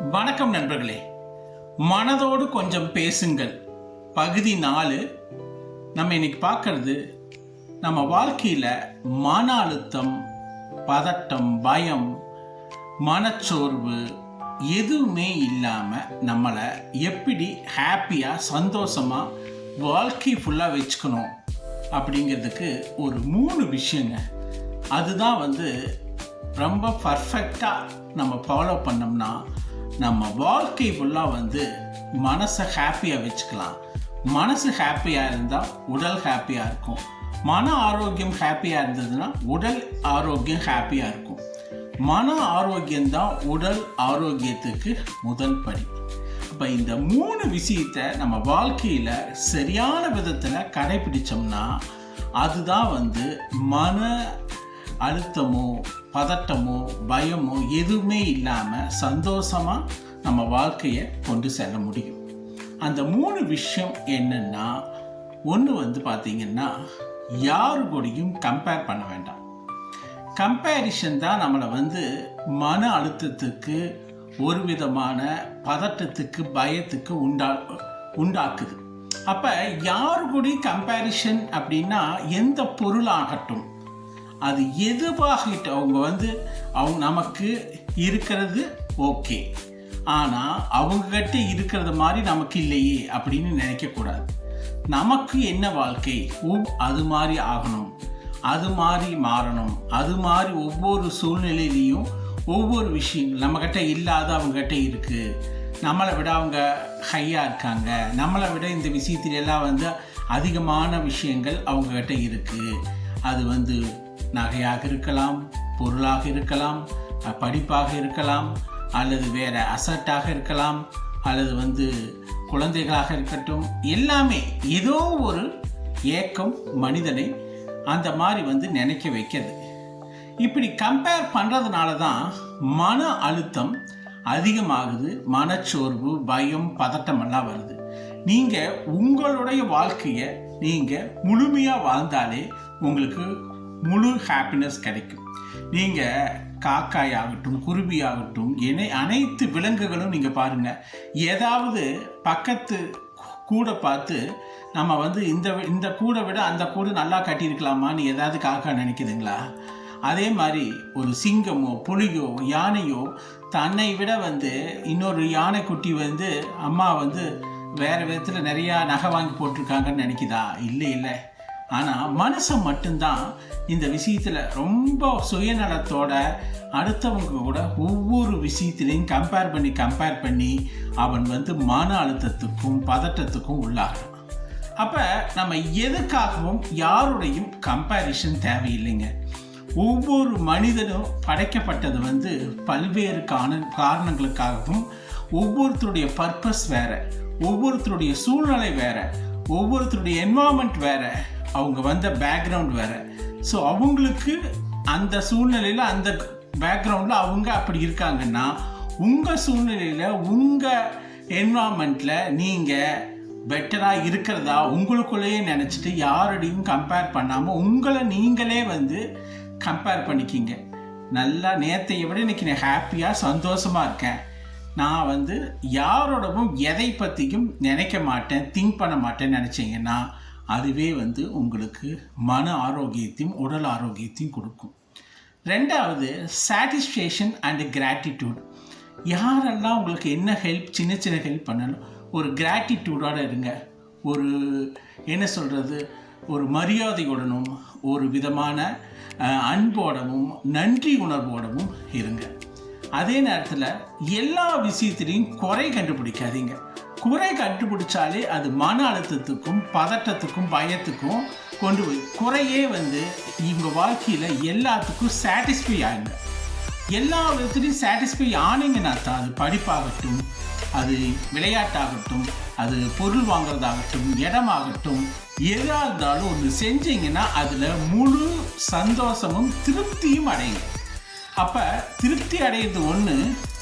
வணக்கம் நண்பர்களே. மனதோடு கொஞ்சம் பேசுங்கள். பகுதி நாலு. நம்ம இன்னைக்கு பார்க்கறது நம்ம வாழ்க்கையில் மன அழுத்தம் பதட்டம் பயம் மனச்சோர்வு எதுவுமே இல்லாமல் நம்மளை எப்படி ஹாப்பியாக சந்தோஷமாக வாழ்க்கை ஃபுல்லாக வச்சுக்கணும் அப்படிங்கிறதுக்கு ஒரு மூணு விஷயங்க. அதுதான் வந்து ரொம்ப பர்ஃபெக்டாக நம்ம ஃபாலோ பண்ணோம்னா நம்ம வாழ்க்கை ஃபுல்லாக வந்து மனசை ஹாப்பியாக வச்சுக்கலாம். மனசு ஹாப்பியாக இருந்தால் உடல் ஹாப்பியாக இருக்கும். மன ஆரோக்கியம் ஹாப்பியாக இருந்ததுன்னா உடல் ஆரோக்கியம் ஹாப்பியாக இருக்கும். மன ஆரோக்கியம்தான் உடல் ஆரோக்கியத்துக்கு முதல் படி. இப்போ இந்த மூணு விஷயத்தை நம்ம வாழ்க்கையில் சரியான விதத்தில் கடைபிடிச்சோம்னா அதுதான் வந்து மன அழுத்தமோ பதட்டமோ பயமோ எதுவுமே இல்லாமல் சந்தோஷமாக நம்ம வாழ்க்கையை கொண்டு செல்ல முடியும். அந்த மூணு விஷயம் என்னென்னா ஒன்று வந்து பார்த்திங்கன்னா யாரு கூடயும் கம்பேர் பண்ண வேண்டாம். கம்பேரிஷன் தான் நம்மளை வந்து மன அழுத்தத்துக்கு ஒரு விதமான பதட்டத்துக்கு பயத்துக்கு உண்டா உண்டாக்குது. அப்போ யாரு கூடயும் கம்பேரிஷன் அப்படின்னா எந்த பொருளாகட்டும் அது எதுவாகிட்டு அவங்க வந்து அவங்க நமக்கு இருக்கிறது ஓகே. ஆனால் அவங்கக்கிட்ட இருக்கிறது மாதிரி நமக்கு இல்லையே அப்படின்னு நினைக்கக்கூடாது நமக்கு என்ன வாழ்க்கை? ஓ அது மாதிரி ஆகணும். அது மாதிரி மாறணும். அது மாதிரி ஒவ்வொரு சூழ்நிலையிலையும் ஒவ்வொரு விஷயங்கள் நம்மக்கிட்ட இல்லாத அவங்ககிட்ட இருக்குது நம்மளை விட அவங்க ஹையாக இருக்காங்க. நம்மளை விட இந்த விஷயத்துல எல்லாம் வந்து அதிகமான விஷயங்கள் அவங்கக்கிட்ட இருக்குது அது வந்து நகையாக இருக்கலாம் பொருளாக இருக்கலாம் படிப்பாக இருக்கலாம் அல்லது வேற அசட்டாக இருக்கலாம் அல்லது வந்து குழந்தைகளாக இருக்கட்டும் எல்லாமே ஏதோ ஒரு ஏக்கம் மனிதனை அந்த மாதிரி வந்து நினைக்க வைக்கிறது. இப்படி கம்பேர் பண்ணுறதுனால தான் மன அழுத்தம் அதிகமாகுது மனச்சோர்வு பயம் பதட்டம் எல்லாம் வருது. நீங்கள் உங்களுடைய வாழ்க்கையை நீங்கள் முழுமையாக வாழ்ந்தாலே உங்களுக்கு முழு ஹாப்பினஸ் கிடைக்கும். நீங்கள் காக்காய் ஆகட்டும் குருவி ஆகட்டும் என அனைத்து விலங்குகளும் நீங்கள் பாருங்கள் ஏதாவது பக்கத்து கூடை பார்த்து நம்ம வந்து இந்த இந்த கூடை விட அந்த கூடு நல்லா கட்டியிருக்கலாமான்னு ஏதாவது காக்கா நினைக்குதுங்களா? அதே மாதிரி ஒரு சிங்கமோ புலியோ யானையோ தன்னை விட வந்து இன்னொரு யானைக்குட்டி வந்து அம்மா வந்து வேறு விதத்தில் நிறையா நகை வாங்கி போட்டிருக்காங்கன்னு நினைக்குதா? இல்லை இல்லை. ஆனால் மனுஷன் மட்டும்தான் இந்த விஷயத்தில் ரொம்ப சுயநலத்தோட அடுத்தவங்க கூட ஒவ்வொரு விஷயத்திலையும் கம்பேர் பண்ணி கம்பேர் பண்ணி அவன் வந்து மன அழுத்தத்துக்கும் பதட்டத்துக்கும் உள்ளாகிறான். அப்போ நம்ம எதுக்காகவும் யாருடையும் கம்பேரிஷன் தேவையில்லைங்க. ஒவ்வொரு மனிதனும் படைக்கப்பட்டது வந்து பல்வேறு காரண காரணங்களுக்காகவும் ஒவ்வொருத்தருடைய பர்பஸ் வேறு ஒவ்வொருத்தருடைய சூழ்நிலை வேறு ஒவ்வொருத்தருடைய என்வாயன்மெண்ட் வேறு. அவங்க வந்த பேக்ரவுண்ட் வேற. ஸோ அவங்களுக்கு அந்த சூழ்நிலையில் அந்த பேக்ரவுண்டில் அவங்க அப்படி இருக்காங்கன்னா உங்கள் சூழ்நிலையில் உங்கள் என்வரான்மெண்ட்டில் நீங்கள் பெட்டராக இருக்கிறதா உங்களுக்குள்ளேயே நினச்சிட்டு யாரோடையும் கம்பேர் பண்ணாமல் உங்களை நீங்களே வந்து கம்பேர் பண்ணிக்கிங்க. நல்லா நேற்றைய விட இன்றைக்கி நான் ஹாப்பியாக சந்தோஷமாக இருக்கேன். நான் வந்து யாரோடவும் எதை பற்றியும் நினைக்க மாட்டேன் திங்க் பண்ண மாட்டேன்னு நினச்சிங்கன்னா அதுவே வந்து உங்களுக்கு மன ஆரோக்கியத்தையும் உடல் ஆரோக்கியத்தையும் கொடுக்கும். ரெண்டாவது சாட்டிஸ்ஃபேக்ஷன் அண்ட் கிராட்டிடியூட் யாரெல்லாம் உங்களுக்கு என்ன ஹெல்ப் சின்ன சின்ன ஹெல்ப் பண்ணணும் ஒரு கிராட்டிடியூடோடு இருங்க. ஒரு என்ன சொல்கிறது ஒரு மரியாதையுடனும் ஒரு விதமான அன்போடவும் நன்றி உணர்வோடவும் இருங்க. அதே நேரத்தில் எல்லா விஷயத்திலையும் குறை கண்டுபிடிக்காதீங்க. குறை கண்டுபிடிச்சாலே அது மன அழுத்தத்துக்கும் பதட்டத்துக்கும் பயத்துக்கும் கொண்டு போய் குறையே வந்து இவங்க வாழ்க்கையில் எல்லாத்துக்கும் சாட்டிஸ்ஃபை ஆகுங்க எல்லா விதத்துலையும் சாட்டிஸ்ஃபை ஆனீங்கன்னா தான் அது படிப்பாகட்டும் அது விளையாட்டாகட்டும் அது பொருள் வாங்குறதாகட்டும் இடமாகட்டும் எதாக இருந்தாலும் ஒன்று செஞ்சீங்கன்னா அதில் முழு சந்தோஷமும் திருப்தியும் அடையுங்க. அப்போ திருப்தி அடையிறது ஒன்று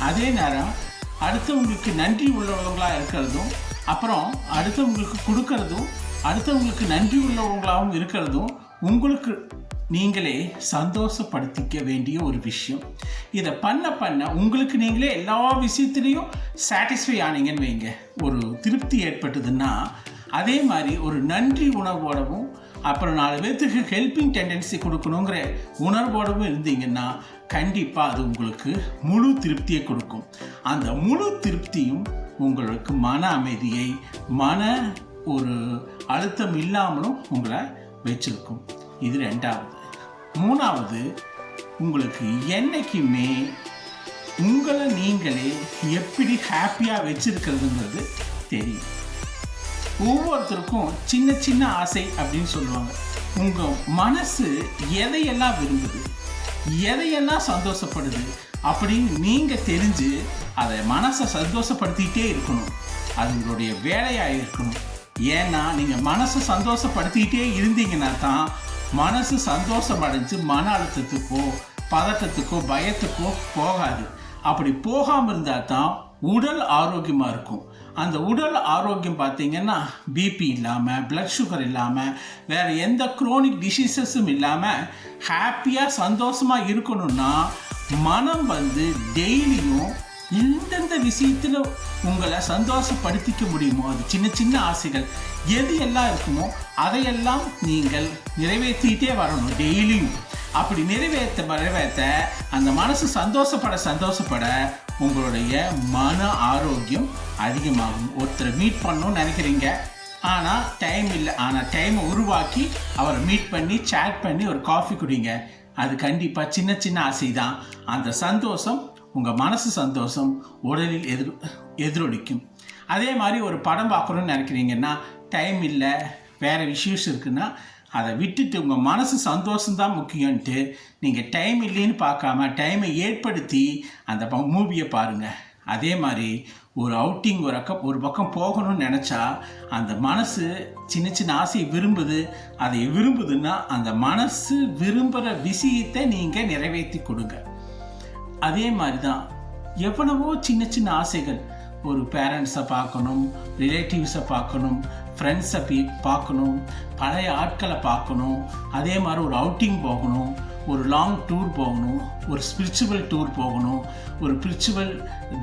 அதே நேரம் அடுத்தவங்களுக்கு நன்றி உள்ளவங்களாக இருக்கிறதும் அப்புறம் அடுத்தவங்களுக்கு கொடுக்கறதும் அடுத்தவங்களுக்கு நன்றி உள்ளவங்களாகவும் இருக்கிறதும் உங்களுக்கு நீங்களே சந்தோஷப்படுத்திக்க வேண்டிய ஒரு விஷயம். இதை பண்ண பண்ண உங்களுக்கு நீங்களே எல்லா விஷயத்துலேயும் சாட்டிஸ்ஃபை ஆனீங்கன்னு வைங்க. ஒரு திருப்தி ஏற்பட்டதுன்னா அதே மாதிரி ஒரு நன்றி உணர்வோடவும் அப்புறம் நாலு பேர்த்துக்கு ஹெல்பிங் டெண்டன்சி கொடுக்கணுங்கிற உணர்வோடவும் இருந்தீங்கன்னா கண்டிப்பாக அது உங்களுக்கு முழு திருப்தியை கொடுக்கும். அந்த முழு திருப்தியும் உங்களுக்கு மன அமைதியை மன ஒரு அழுத்தம் இல்லாமலும் உங்களை வச்சிருக்கும். இது ரெண்டாவது. மூணாவது உங்களுக்கு என்னைக்குமே உங்களை நீங்களே எப்படி ஹாப்பியாக வச்சுருக்கிறதுங்கிறது தெரியும். ஒவ்வொருத்தருக்கும் சின்ன சின்ன ஆசை அப்படின்னு சொல்லுவாங்க. உங்கள் மனசு எதையெல்லாம் விரும்புது? எதையெல்லாம் சந்தோஷப்படுது அப்படின்னு நீங்கள் தெரிஞ்சு அதை மனசை சந்தோஷப்படுத்திக்கிட்டே இருக்கணும். அது உங்களுடைய வேலையாக இருக்கணும். ஏன்னா நீங்கள் மனசை சந்தோஷப்படுத்திக்கிட்டே இருந்தீங்கன்னா தான் மனசு சந்தோஷம் அடைஞ்சு மன அழுத்தத்துக்கோ பதட்டத்துக்கோ பயத்துக்கோ போகாது. அப்படி போகாமல் இருந்தால் தான் உடல் ஆரோக்கியமாக இருக்கும். அந்த உடல் ஆரோக்கியம் பார்த்தீங்கன்னா பிபி இல்லாமல் பிளட் சுகர் இல்லாமல் வேறு எந்த குரோனிக் டிசீசஸும் இல்லாமல் ஹாப்பியாக சந்தோஷமாக இருக்கணும்னா மனம் வந்து டெய்லியும் எந்தெந்த விஷயத்தில் உங்களை சந்தோஷப்படுத்திக்க முடியுமோ அது சின்ன சின்ன ஆசைகள் எது எல்லாம் இருக்குமோ அதையெல்லாம் நீங்கள் நிறைவேற்றிக்கிட்டே வரணும் டெய்லியும் அப்படி நிறைவேற்ற நிறைவேற்ற அந்த மனசு சந்தோஷப்பட சந்தோஷப்பட உங்களுடைய மன ஆரோக்கியம் அதிகமாகும். ஒருத்தரை மீட் பண்ணணும்னு நினைக்கிறீங்க. ஆனால் டைம் இல்லை. ஆனால் டைமை உருவாக்கி அவரை மீட் பண்ணி சேட் பண்ணி ஒரு காஃபி குடிங்க. அது கண்டிப்பாக சின்ன சின்ன ஆசை தான் அந்த சந்தோஷம் உங்கள் மனசு சந்தோஷம் உடலில் எதிர் எதிரொலிக்கும். அதே மாதிரி ஒரு படம் பார்க்கணுன்னு நினைக்கிறீங்கன்னா டைம் இல்லை வேறு விஷயம் இருக்குன்னா அதை விட்டுட்டு உங்கள் மனசு சந்தோஷம்தான் முக்கியன்ட்டு நீங்கள் டைம் இல்லைன்னு பார்க்காம டைமை ஏற்படுத்தி அந்த மூவியை பாருங்கள் அதே மாதிரி ஒரு அவுட்டிங் ஒரு பக்கம் ஒரு பக்கம் போகணும்னு நினச்சா அந்த மனசு சின்ன சின்ன ஆசையை விரும்புது. அதை விரும்புதுன்னா அந்த மனசு விரும்புகிற விஷயத்தை நீங்கள் நிறைவேற்றி கொடுங்க. அதே மாதிரி தான் எவ்வளவோ சின்ன சின்ன ஆசைகள். ஒரு பேரண்ட்ஸை பார்க்கணும் ரிலேட்டிவ்ஸை பார்க்கணும் ஃப்ரெண்ட்ஸை பி பார்க்கணும் பழைய ஆட்களை பார்க்கணும் அதே மாதிரி ஒரு அவுட்டிங் போகணும் ஒரு லாங் டூர் போகணும் ஒரு ஸ்பிரிச்சுவல் டூர் போகணும் ஒரு ஸ்பிரிச்சுவல்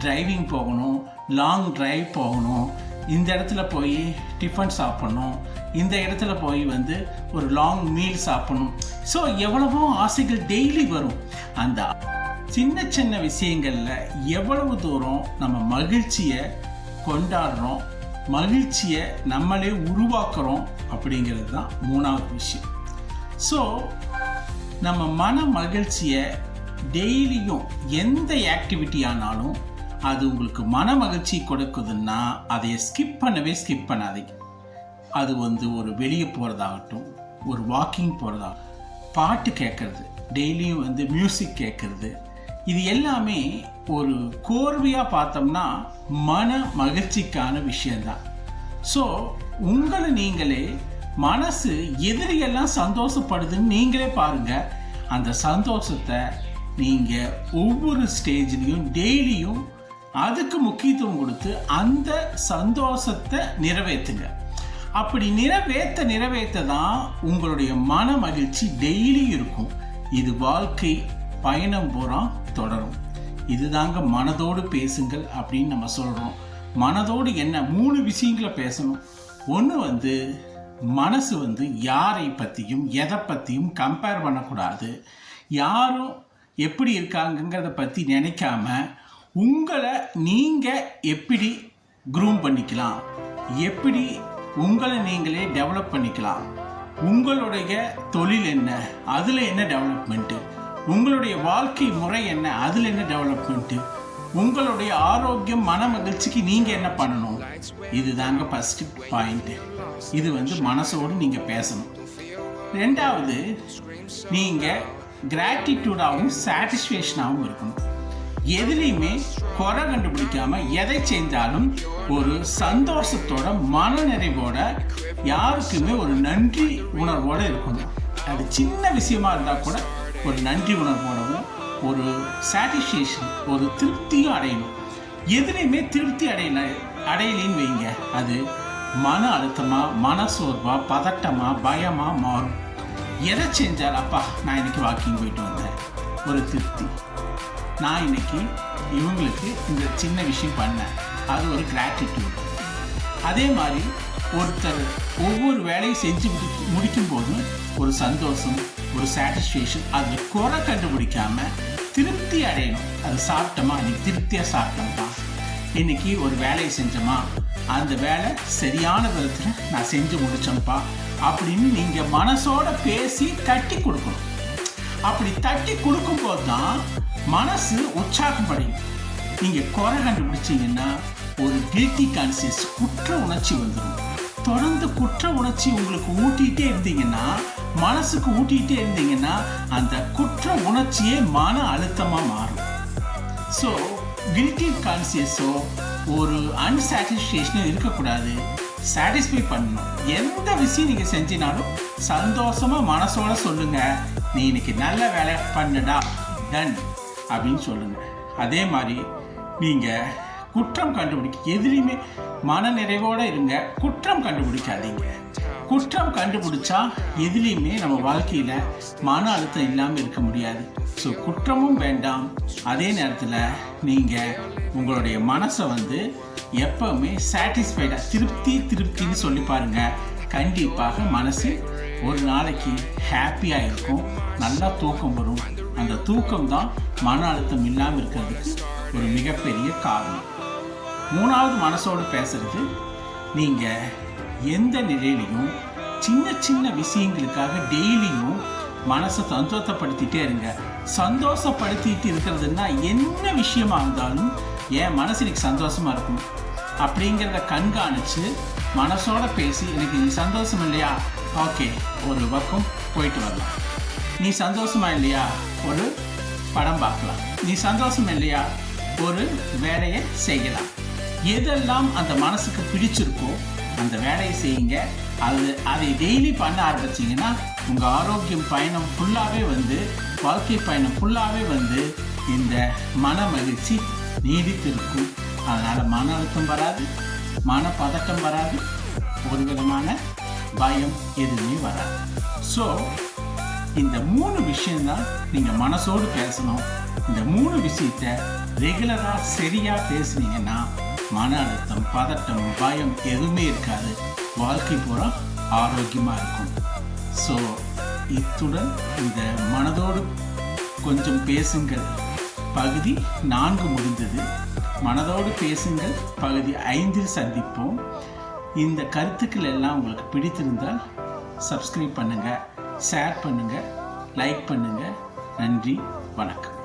டிரைவிங் போகணும் லாங் டிரைவ் போகணும். இந்த இடத்துல போய் டிஃபன் சாப்பிட்ணும். இந்த இடத்துல போய் வந்து ஒரு லாங் மீல் சாப்பிட்ணும். ஸோ எவ்வளவோ ஆசைகள் டெய்லி வரும். அந்த சின்ன சின்ன விஷயங்களில் எவ்வளவு தூரம் நம்ம மகிழ்ச்சியை கொண்டாடுறோம் மகிழ்ச்சியை நம்மளே உருவாக்குறோம் அப்படிங்கிறது தான் மூணாவது விஷயம். ஸோ நம்ம மன மகிழ்ச்சியை டெய்லியும் எந்த ஆக்டிவிட்டி ஆனாலும் அது உங்களுக்கு மன மகிழ்ச்சி கொடுக்குதுன்னா அதை ஸ்கிப் பண்ணவே ஸ்கிப் பண்ணாதீங்க. அது வந்து ஒரு வெளியே போகிறதாகட்டும் ஒரு வாக்கிங் போகிறதாகட்டும் பாட்டு கேட்குறது டெய்லியும் வந்து மியூசிக் கேட்குறது இது எல்லாமே ஒரு கோர்வையாக பார்த்தோம்னா மன மகிழ்ச்சிக்கான விஷயந்தான் ஸோ உங்களை நீங்களே மனசு எதிரியெல்லாம் சந்தோஷப்படுதுன்னு நீங்களே பாருங்க. அந்த சந்தோஷத்தை நீங்கள் ஒவ்வொரு ஸ்டேஜ்லேயும் டெய்லியும் அதுக்கு முக்கியத்துவம் கொடுத்து அந்த சந்தோஷத்தை நிறைவேற்றுங்க. அப்படி நிறைவேற்ற நிறைவேற்ற தான் உங்களுடைய மன மகிழ்ச்சி டெய்லி இருக்கும். இது வாழ்க்கை பயணம் பூரா தொடரும். இதுதாங்க மனதோடு பேசுங்கள் அப்படின்னு நம்ம சொல்கிறோம் மனதோடு என்ன? மூணு விஷயங்களை பேசணும். ஒன்று வந்து மனசு வந்து யாரை பற்றியும் எதை பற்றியும் கம்பேர் பண்ணக்கூடாது. யாரும் எப்படி இருக்காங்கங்கிறத பற்றி நினைக்காம உங்களை நீங்கள் எப்படி க்ரூம் பண்ணிக்கலாம்? எப்படி உங்களை நீங்களே டெவலப் பண்ணிக்கலாம்? உங்களுடைய தொழில் என்ன? அதில் என்ன டெவலப்மெண்ட்டு உங்களுடைய வாழ்க்கை முறை என்ன? அதில் என்ன டெவலப்மெண்ட்டு உங்களுடைய ஆரோக்கியம் மன மகிழ்ச்சிக்கு நீங்கள் என்ன பண்ணணும்? இது தாங்க ஃபஸ்ட்டு பாயிண்ட்டு இது வந்து மனசோடு நீங்கள் பேசணும். ரெண்டாவது நீங்கள் கிராட்டிடியூடாகவும் சாட்டிஸ்ஃபேக்ஷனாகவும் இருக்கணும். எதுலேயுமே குறை கண்டுபிடிக்காம எதை செஞ்சாலும் ஒரு சந்தோஷத்தோட மனநிறைவோட யாருக்குமே ஒரு நன்றி உணர்வோடு இருக்கணும். அது சின்ன விஷயமா இருந்தால் கூட ஒரு நன்றி உணர்வோடவும் ஒரு சாட்டிஸ்ஃபேஷன் ஒரு திருப்தியும் அடையணும். எதுலேயுமே திருப்தி அடையல அடையலின்னு வைங்க. அது மன அழுத்தமாக மன சோர்வாக பதட்டமாக பயமாக மாறும். எதை செஞ்சால் அப்பா நான் இன்னைக்கு வாக்கிங் போயிட்டு வந்தேன். ஒரு திருப்தி. நான் இன்னைக்கு இவங்களுக்கு இந்த சின்ன விஷயம் பண்ணேன். அது ஒரு கிராட்டிடியூட் அதே மாதிரி ஒருத்தர் ஒவ்வொரு வேலையும் செஞ்சு முடி முடிக்கும் போதும் ஒரு சந்தோஷம் ஒரு சாட்டிஸ்ஃபேக்ஷன் அதில் குறை கண்டுபிடிக்காம திருப்தி அடையணும். அது சாப்பிட்டோமா? இன்னைக்கு திருப்தியாக சாப்பிட்டோம்ப்பா இன்னைக்கு ஒரு வேலையை செஞ்சோமா? அந்த வேலை சரியான விதத்தில் நான் செஞ்சு முடிச்சோம்ப்பா அப்படின்னு நீங்கள் மனசோட பேசி தட்டி கொடுக்கணும். அப்படி தட்டி கொடுக்கும்போது தான் மனசு உற்சாகப்படையும் நீங்க குறை கண்டுபிடிச்சீங்கன்னா ஒரு கில்ட்டி கான்சியஸ் குற்ற உணர்ச்சி வந்துடும் தொடர்ந்து குற்ற உணர்ச்சி உங்களுக்கு ஊட்டிகிட்டே இருந்தீங்கன்னா மனசுக்கு ஊட்டிகிட்டே இருந்தீங்கன்னா அந்த குற்ற உணர்ச்சியே மன அழுத்தமாக மாறும். ஸோ கில்ட்டி கான்சியஸோ ஒரு அன்சாட்டிஸ்ஃபேக்ஷனோ இருக்கக்கூடாது. சாட்டிஸ்ஃபை பண்ணணும். எந்த விஷயம் நீங்கள் செஞ்சினாலும் சந்தோஷமாக மனசோட சொல்லுங்க. நீ இன்னைக்கு நல்ல வேலை பண்ணுடா டன் அப்படின்னு சொல்லுங்க. அதே மாதிரி நீங்கள் குற்றம் கண்டுபிடிக்க எதிலையுமே மன நிறைவோட இருங்க. குற்றம் கண்டுபிடிக்காதீங்க. குற்றம் கண்டுபிடிச்சா எதுலேயுமே நம்ம வாழ்க்கையில் மன அழுத்தம் இல்லாமல் இருக்க முடியாது. ஸோ குற்றமும் வேண்டாம். அதே நேரத்தில் நீங்கள் உங்களுடைய மனசை வந்து எப்பவுமே சாட்டிஸ்ஃபைடாக திருப்தி திருப்தின்னு சொல்லி பாருங்க. கண்டிப்பாக மனசு ஒரு நாளைக்கு ஹாப்பியாக இருக்கும். நல்லா தூக்கம் வரும். அந்த தூக்கம் தான் மன அழுத்தம் இல்லாமல் இருக்கிறதுக்கு ஒரு மிகப்பெரிய காரணம். மூணாவது மனசோடு பேசுறது நீங்கள் எந்த நிலையிலையும் சின்ன சின்ன விஷயங்களுக்காக டெய்லியும் மனசை சந்தோஷப்படுத்திட்டே இருங்க. சந்தோஷப்படுத்திட்டு இருக்கிறதுனா என்ன விஷயமா இருந்தாலும் என் மனசு எனக்கு சந்தோஷமா இருக்கும். அப்படிங்கிறத கண்காணிச்சு மனசோட பேசி எனக்கு நீ சந்தோஷம் இல்லையா? ஓகே ஒரு பக்கம் போயிட்டு வரலாம். நீ சந்தோஷமா இல்லையா? ஒரு படம் பார்க்கலாம். நீ சந்தோஷம் இல்லையா? ஒரு வேலையை செய்யலாம். எதெல்லாம் அந்த மனசுக்கு பிடிச்சிருக்கோ அந்த வேலையை செய்யுங்க. அது அதை டெய்லி பண்ண ஆரம்பிச்சிங்கன்னா உங்கள் ஆரோக்கியம் பயணம் ஃபுல்லாகவே வந்து வாழ்க்கை பயணம் ஃபுல்லாகவே வந்து இந்த மன மகிழ்ச்சி நீடித்திருக்கும். அதனால் மன அழுத்தம் வராது மன பதட்டம் வராது ஒரு விதமான பயம் எதுவுமே வராது. ஸோ இந்த மூணு விஷயந்தான் நீங்கள் மனசோடு பேசணும். இந்த மூணு விஷயத்த ரெகுலராக சரியாக பேசுனீங்கன்னா மன அழுத்தம் பதட்டம் பயம் எதுவுமே இருக்காது. வாழ்க்கை பூரா ஆரோக்கியமாக இருக்கும். ஸோ இத்துடன் இந்த மனதோடு கொஞ்சம் பேசுங்கள். பகுதி நான்கு முடிந்தது. மனதோடு பேசுங்கள். பகுதி ஐந்தில் சந்திப்போம். இந்த கருத்துக்கள் எல்லாம் உங்களுக்கு பிடித்திருந்தால் சப்ஸ்கிரைப் பண்ணுங்கள் ஷேர் பண்ணுங்கள் லைக் பண்ணுங்கள் நன்றி வணக்கம்.